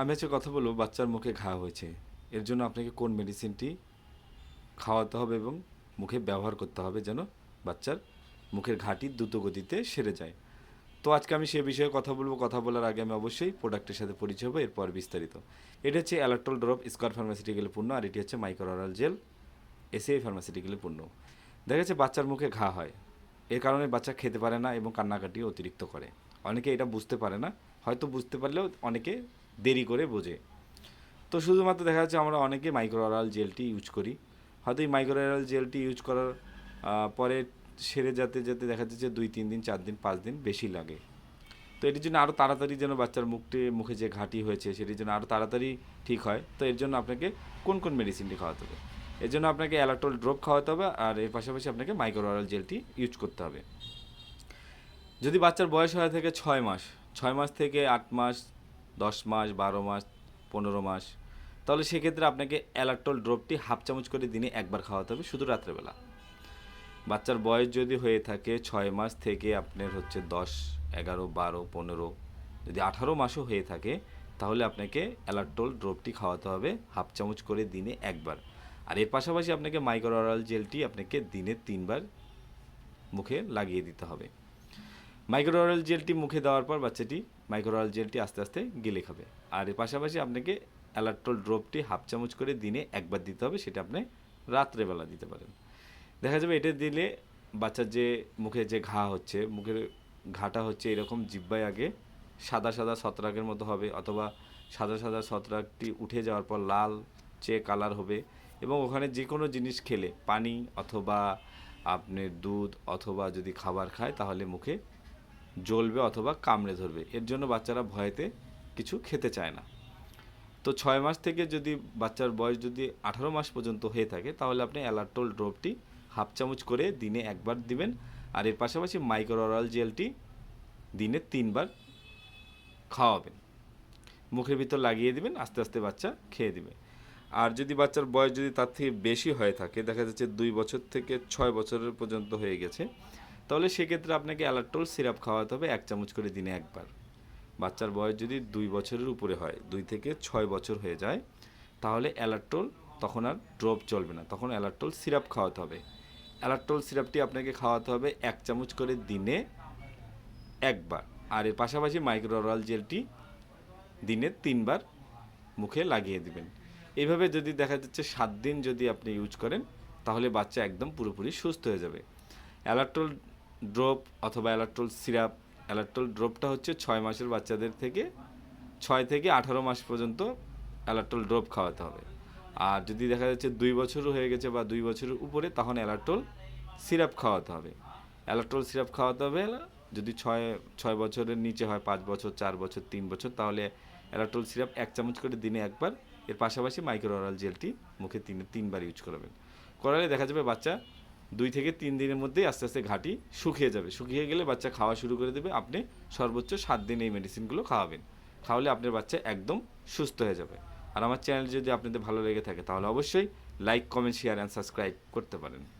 আমি আজকে কথা বলব, বাচ্চার মুখে ঘা হয়েছে। এর জন্য আপনাকে কোন মেডিসিনটি খাওয়াতে হবে এবং মুখে ব্যবহার করতে হবে যেন বাচ্চার মুখের ঘাটি দ্রুত গতিতে সেরে যায়। তো আজকে আমি সে বিষয়ে কথা বলব, কথা বলার আগে আমি অবশ্যই প্রোডাক্টের সাথে পরিচয় হব, এরপর বিস্তারিত। এটা হচ্ছে অ্যালাক্ট্রল ড্রপ স্কোয়ার ফার্মাসিউটিক্যালের পণ্য, আর এটি হচ্ছে মাইক্রোরাল জেল এসিআই ফার্মাসিউটিক্যালের পণ্য। দেখা যাচ্ছে বাচ্চার মুখে ঘা হয়। এর কারণে বাচ্চা খেতে পারে না এবং কান্নাকাটি অতিরিক্ত করে। অনেকে এটা বুঝতে পারে না। হয়তো বুঝতে পারলেও অনেকে দেরি করে বোঝে। তো শুধুমাত্র দেখা যাচ্ছে আমরা অনেকে মাইক্রো মাইক্রোরাল জেলটি ইউজ করি। হয়তো এই মাইক্রো মাইক্রোরাল জেলটি ইউজ করার পরে সেরে যেতে যেতে দেখা যাচ্ছে দুই, তিন দিন, চার দিন, পাঁচ দিন বেশি লাগে। তো এটির জন্য আরও তাড়াতাড়ি যেন বাচ্চার মুখটি, মুখে যে ঘাঁটি হয়েছে সেটির জন্য আরও তাড়াতাড়ি ঠিক হয়। তো এর জন্য আপনাকে কোন কোন মেডিসিনটি খাওয়াতে হবে? এর জন্য আপনাকে অ্যালাক্টল ড্রপ খাওয়াতে হবে আর এর পাশাপাশি আপনাকে মাইক্রোরাল জেলটি ইউজ করতে হবে। যদি বাচ্চার বয়স হয়ে থাকে ছয় মাস ছয় মাস থেকে আট মাস দশ মাস, বারো মাস, পনেরো মাস। তাহলে সেক্ষেত্রে আপনাকে অ্যালাক্টল ড্রপটি হাফ চামচ করে দিনে একবার খাওয়াতে হবে শুধু রাত্রেবেলা। বাচ্চার বয়স যদি হয়ে থাকে ছয় মাস থেকে আপনার হচ্ছে দশ, এগারো, বারো, পনেরো, যদি আঠারো মাসও হয়ে থাকে, তাহলে আপনাকে অ্যালাক্টোল ড্রপটি খাওয়াতে হবে হাফ চামচ করে দিনে একবার। আর এর পাশাপাশি আপনাকে মাইক্রোরাল জেলটি আপনাকে দিনে তিনবার মুখে লাগিয়ে দিতে হবে। মাইক্রোরাল জেলটি মুখে দেওয়ার পর বাচ্চাটি মাইক্রোরাল জেলটি আস্তে আস্তে গিলে খাবে। আর এর পাশাপাশি আপনাকে অ্যালাক্টোল ড্রপটি হাফ চামচ করে দিনে একবার দিতে হবে, সেটা আপনি রাত্রেবেলা দিতে পারেন। দেখা যাবে এটা দিলে বাচ্চার যে মুখে যে ঘা হচ্ছে, মুখের ঘাটা হচ্ছে এরকম জিব্বায় আগে সাদা সাদা ছত্রাকের মতো হবে, অথবা সাদা সাদা ছত্রাকটি উঠে যাওয়ার পর লাল চে কালার হবে এবং ওখানে যে কোনো জিনিস খেলে, পানি অথবা আপনার দুধ অথবা যদি খাবার খায়, তাহলে মুখে জ্বলবে অথবা কামড়ে ধরবে। এর জন্য বাচ্চারা ভয়েতে কিছু খেতে চায় না। তো ছয় মাস থেকে যদি বাচ্চার বয়স যদি আঠারো মাস পর্যন্ত হয়ে থাকে, তাহলে আপনি অ্যালার্টোল ড্রপটি হাফ চামচ করে দিনে একবার দিবেন। আর এর পাশাপাশি মাইক্রোরাল জেলটি দিনে তিনবার খাওয়াবেন। মুখের ভিতর লাগিয়ে দিবেন, আস্তে আস্তে বাচ্চা খেয়ে দিবে। আর যদি বাচ্চার বয়স যদি তার থেকে বেশি হয়ে থাকে, দেখা যাচ্ছে দুই বছর থেকে ছয় বছরের পর্যন্ত হয়ে গেছে তাহলে সেক্ষেত্রে আপনাকে অ্যালার্টোল সিরাপ খাওয়াতে হবে এক চামচ করে দিনে একবার। বাচ্চার বয়স যদি দুই বছরের উপরে হয়, দুই থেকে ছয় বছর হয়ে যায়, তাহলে অ্যালার্টোল তখন আর ড্রপ চলবে না, তখন অ্যালার্টোল সিরাপ খাওয়াতে হবে। অ্যালার্টোল সিরাপটি আপনাকে খাওয়াতে হবে এক চামচ করে দিনে একবার। আর এর পাশাপাশি মাইক্রোরাল জেলটি দিনে তিনবার মুখে লাগিয়ে দিবেন। এইভাবে যদি দেখা যাচ্ছে সাত দিন যদি আপনি ইউজ করেন, তাহলে বাচ্চা একদম পুরোপুরি সুস্থ হয়ে যাবে। অ্যালার্টোল ড্রপ অথবা অ্যালার্টোল সিরাপ। অ্যালার্টোল ড্রপটা হচ্ছে ছয় মাসের বাচ্চাদের থেকে ছয় থেকে আঠারো মাস পর্যন্ত অ্যালার্টোল ড্রপ খাওয়াতে হবে। আর যদি দেখা যাচ্ছে দুই বছরও হয়ে গেছে বা দুই বছরের উপরে, তখন অ্যালার্টোল সিরাপ খাওয়াতে হবে। অ্যালার্টোল সিরাপ খাওয়াতে হবে যদি ছয় ছয় বছরের নিচে হয়, পাঁচ বছর, চার বছর, তিন বছর, তাহলে অ্যালার্টোল সিরাপ এক চামচ করে দিনে একবার। এর পাশাপাশি মাইক্রোরাল জেলটি মুখে তিন, তিনবার ইউজ করবেন। করালে দেখা যাবে বাচ্চা দুই থেকে তিন দিনের মধ্যেই আস্তে আস্তে ঘাটি শুকিয়ে যাবে। শুকিয়ে গেলে বাচ্চা খাওয়া শুরু করে দেবে। আপনি সর্বোচ্চ সাত দিন এই মেডিসিনগুলো খাওয়াবেন। খাওয়ালে আপনার বাচ্চা একদম সুস্থ হয়ে যাবে। আর আমার চ্যানেল যদি আপনাদের ভালো লেগে থাকে, তাহলে অবশ্যই like comment share and subscribe করতে পারেন।